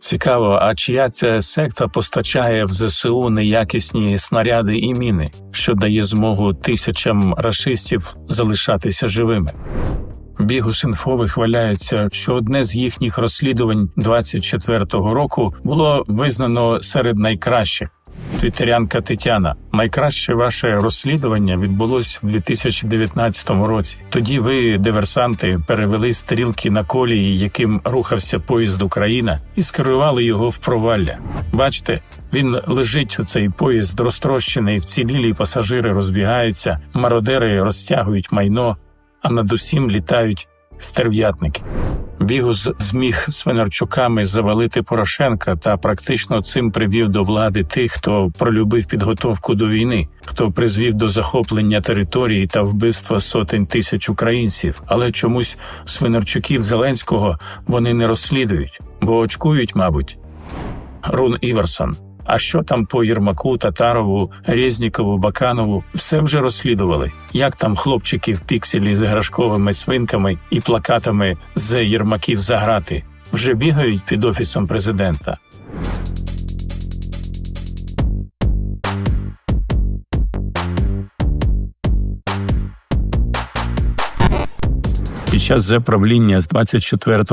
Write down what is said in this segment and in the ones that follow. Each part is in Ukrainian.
Цікаво, а чия ця секта постачає в ЗСУ неякісні снаряди і міни, що дає змогу тисячам рашистів залишатися живими? Бігус.Інфо вихваляється, що одне з їхніх розслідувань 24-го року було визнано серед найкращих. Твіттерянка Тетяна, найкраще ваше розслідування відбулось в 2019 році. Тоді ви, диверсанти, перевели стрілки на колії, яким рухався поїзд Україна, і скерували його в провалля. Бачите, він лежить у цей поїзд, розтрощений, вцілілі пасажири розбігаються, мародери розтягують майно, а над усім літають стерв'ятники. Бігус зміг свинарчуками завалити Порошенка та практично цим привів до влади тих, хто пролюбив підготовку до війни, хто призвів до захоплення території та вбивства сотень тисяч українців. Але чомусь свинарчуків Зеленського вони не розслідують, бо очкують, мабуть. Рун Іверсон. А що там по Єрмаку, Татарову, Резнікову, Баканову? Все вже розслідували. Як там хлопчики в пікселі з іграшковими свинками і плакатами з Єрмаків заграти? Вже бігають під офісом президента. Під час правління з 24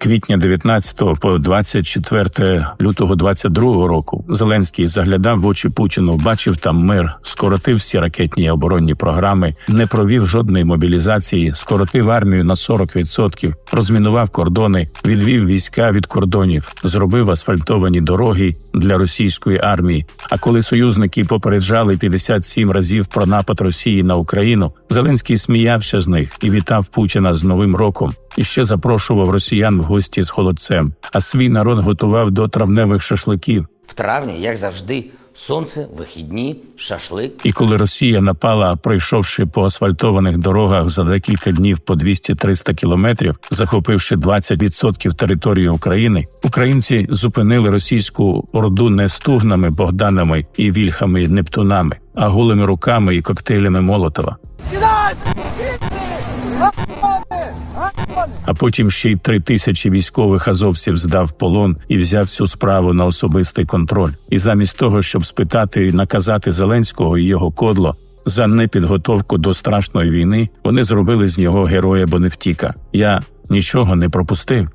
квітня 19 по 24 лютого 22 року Зеленський заглядав в очі Путіну, бачив там мир, скоротив всі ракетні оборонні програми, не провів жодної мобілізації, скоротив армію на 40%, розмінував кордони, відвів війська від кордонів, зробив асфальтовані дороги для російської армії. А коли союзники попереджали 57 разів про напад Росії на Україну, Зеленський сміявся з них і вітав Путіна з Новим роком. І ще запрошував росіян в гості з холодцем, а свій народ готував до травневих шашликів. В травні, як завжди, сонце, вихідні, шашлик. І коли Росія напала, пройшовши по асфальтованих дорогах за декілька днів по 200-300 кілометрів, захопивши 20% території України, українці зупинили російську орду не стугнами, богданами і вільхами, і нептунами, а голими руками і коктейлями Молотова. А потім ще й три тисячі військових азовців здав полон і взяв цю справу на особистий контроль. І замість того, щоб спитати і наказати Зеленського і його кодло за непідготовку до страшної війни, вони зробили з нього героя Боневтіка. Я нічого не пропустив.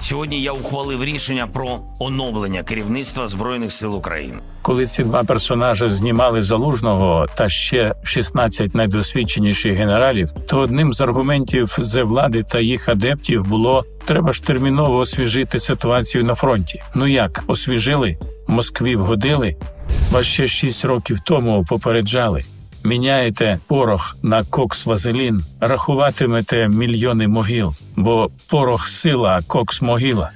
Сьогодні я ухвалив рішення про оновлення керівництва Збройних сил України. Коли ці два персонажі знімали залужного та ще 16 найдосвідченіших генералів, то одним з аргументів зе влади та їх адептів було треба ж терміново освіжити ситуацію на фронті. Ну як освіжили? Москві вгодили? Вас ще 6 років тому попереджали. Міняєте порох на кокс вазелін, рахуватимете мільйони могил, бо порох сила, а кокс могила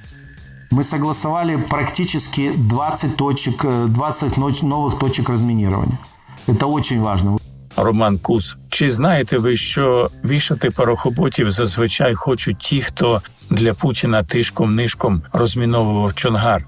Мы согласовали практически 20 точек, э, 20 ноч- новых точек разминирования. Это очень важно. Роман Куц. Чи знаєте ви, що вішати порохоботів зазвичай хочуть ті, хто для Путіна тишком-нишком розміновував Чонгар?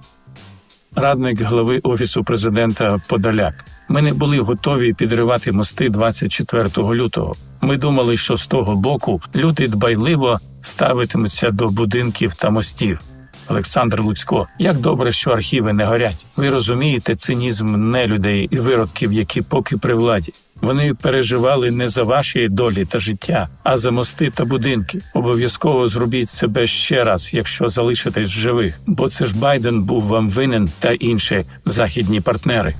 Радник глави офісу президента Подоляк. Ми не були готові підривати мости 24 лютого. Ми думали, що з того боку люди дбайливо ставитимуться до будинків та мостів. Олександр Луцько, як добре, що архіви не горять. Ви розумієте цинізм нелюдей і виродків, які поки при владі. Вони переживали не за ваші долі та життя, а за мости та будинки. Обов'язково зробіть себе ще раз, якщо залишитесь живих, бо це ж Байден був вам винен та інші західні партнери.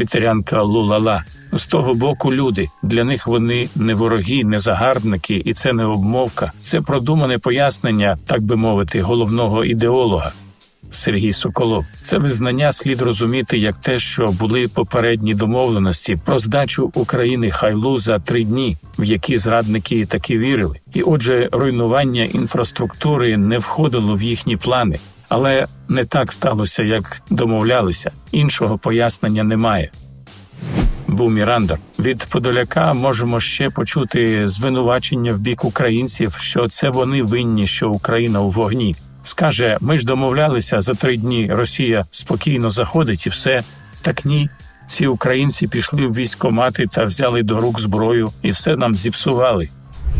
Твітерянка Лулала. З того боку люди для них вони не вороги, не загарбники, і це не обмовка. Це продумане пояснення, так би мовити, головного ідеолога. Сергій Соколов. Це визнання слід розуміти як те, що були попередні домовленості про здачу України хайлу за три дні, в які зрадники таки вірили. І отже, руйнування інфраструктури не входило в їхні плани. Але не так сталося, як домовлялися. Іншого пояснення немає. Був Мірандер. Від Подоляка можемо ще почути звинувачення в бік українців, що це вони винні, що Україна у вогні. Скаже, ми ж домовлялися за три дні. Росія спокійно заходить і все. Так ні. Ці українці пішли в військкомати та взяли до рук зброю і все нам зіпсували.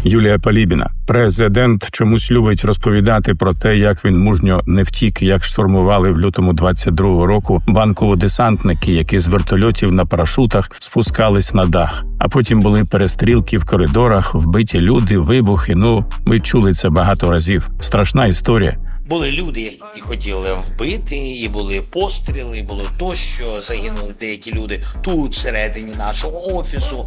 Юлія Палібіна, президент, чомусь любить розповідати про те, як він мужньо не втік, як штурмували в лютому 22-го року банково-десантники, які з вертольотів на парашутах спускались на дах. А потім були перестрілки в коридорах, вбиті люди, вибухи. Ну, ми чули це багато разів. Страшна історія. Були люди, які хотіли вбити, і були постріли, і було тощо. Загинули деякі люди тут, всередині нашого офісу.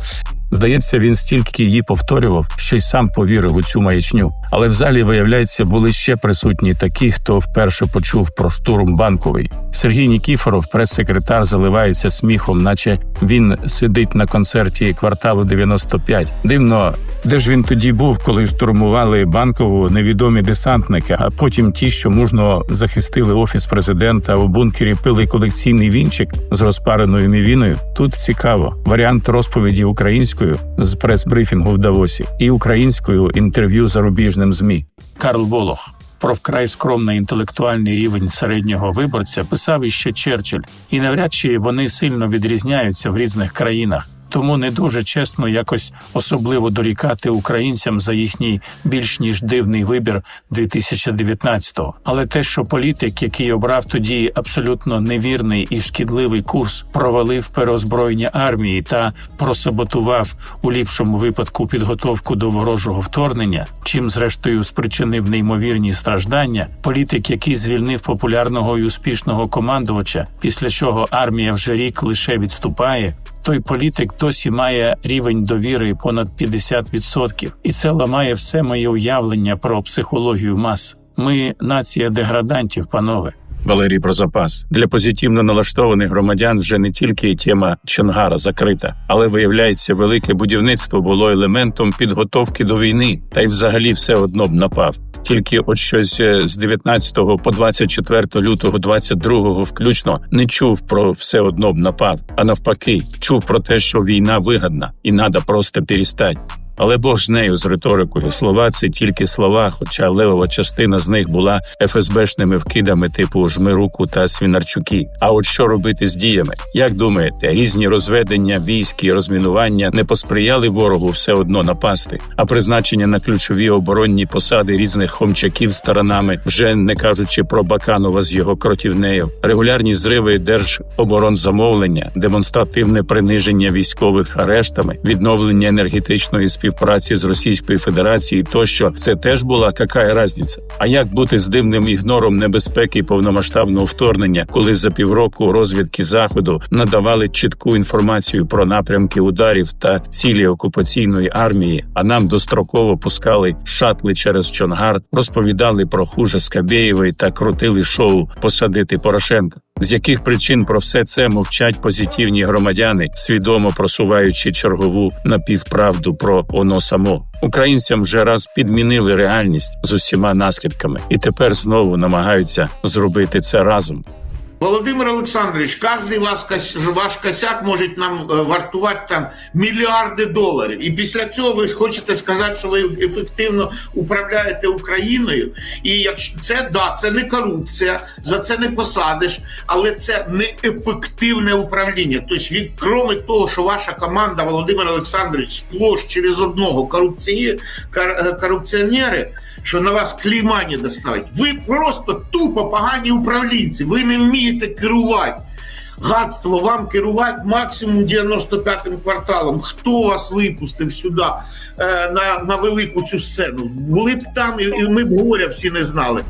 Здається, він стільки її повторював, що й сам повірив у цю маячню. Але в залі, виявляється, були ще присутні такі, хто вперше почув про штурм банковий. Сергій Нікіфоров, прес-секретар, заливається сміхом, наче він сидить на концерті кварталу 95. Дивно, де ж він тоді був, коли штурмували банкову невідомі десантники, а потім ті, що мужно захистили офіс президента у бункері, пили колекційний вінчик з розпареною мівіною. Тут цікаво варіант розповіді українською з прес-брифінгу в Давосі і українською інтерв'ю зарубіжним змі. Карл Волох. Про вкрай скромний інтелектуальний рівень середнього виборця писав іще Черчилль, і навряд чи вони сильно відрізняються в різних країнах. Тому не дуже чесно якось особливо дорікати українцям за їхній більш ніж дивний вибір 2019-го. Але те, що політик, який обрав тоді абсолютно невірний і шкідливий курс, провалив переозброєння армії та просаботував у ліпшому випадку підготовку до ворожого вторгнення, чим зрештою спричинив неймовірні страждання, політик, який звільнив популярного і успішного командувача, після чого армія вже рік лише відступає. Той політик досі має рівень довіри понад 50%. і це ламає все моє уявлення про психологію мас. Ми нація деградантів, панове. Валерій про запас для позитивно налаштованих громадян вже не тільки тема Чонгара закрита, але виявляється, велике будівництво було елементом підготовки до війни, та й взагалі все одно б напав. Тільки от щось е, з 19 по 24 лютого 22 включно не чув про все одно б напав, а навпаки, чув про те, що війна вигадна і треба просто перестать. Але Бог з нею з риторикою. Слова це тільки слова, хоча левова частина з них була ФСБшними вкидами типу жми руку та свінарчуки. А от що робити з діями? Як думаєте, різні розведення військ і розмінування не посприяли ворогу все одно напасти, а призначення на ключові оборонні посади різних хомчаків сторонами, вже не кажучи про Баканова з його кротівнею, регулярні зриви держоборонзамовлення, демонстративне приниження військових арештами, відновлення енергетичної співпраці з Російською Федерацією, тощо це теж була какая разниця. А як бути з дивним ігнором небезпеки повномасштабного вторгнення, коли за півроку розвідки заходу надавали чітку інформацію про напрямки ударів та цілі окупаційної армії, а нам достроково пускали шатли через Чонгар, розповідали про хуже Скабєєвої та крутили шоу посадити Порошенка. З яких причин про все це мовчать позитивні громадяни, свідомо просуваючи чергову напівправду про воно само. Українцям вже раз підмінили реальність з усіма наслідками, і тепер знову намагаються зробити це разом. Володимир Олександрович, кос- ваш косяк може нам е, вартувати там мільярди доларів. І після цього ви хочете сказати, що ви ефективно управляєте Україною. І якщо це да, це не корупція, за це не посадиш, але це неефективне управління. Тобто, від кроме того, що ваша команда, Володимир Олександрович, сплош через одного корупціє, кор- е, корупціонери. Що на вас клейма не доставить. Ви просто тупо погані управлінці. Ви не вмієте керувати. Гадство вам керувати максимум 95-м кварталом. Хто вас випустив сюди е, на, на велику цю сцену? Були б там, і ми б горя всі не знали.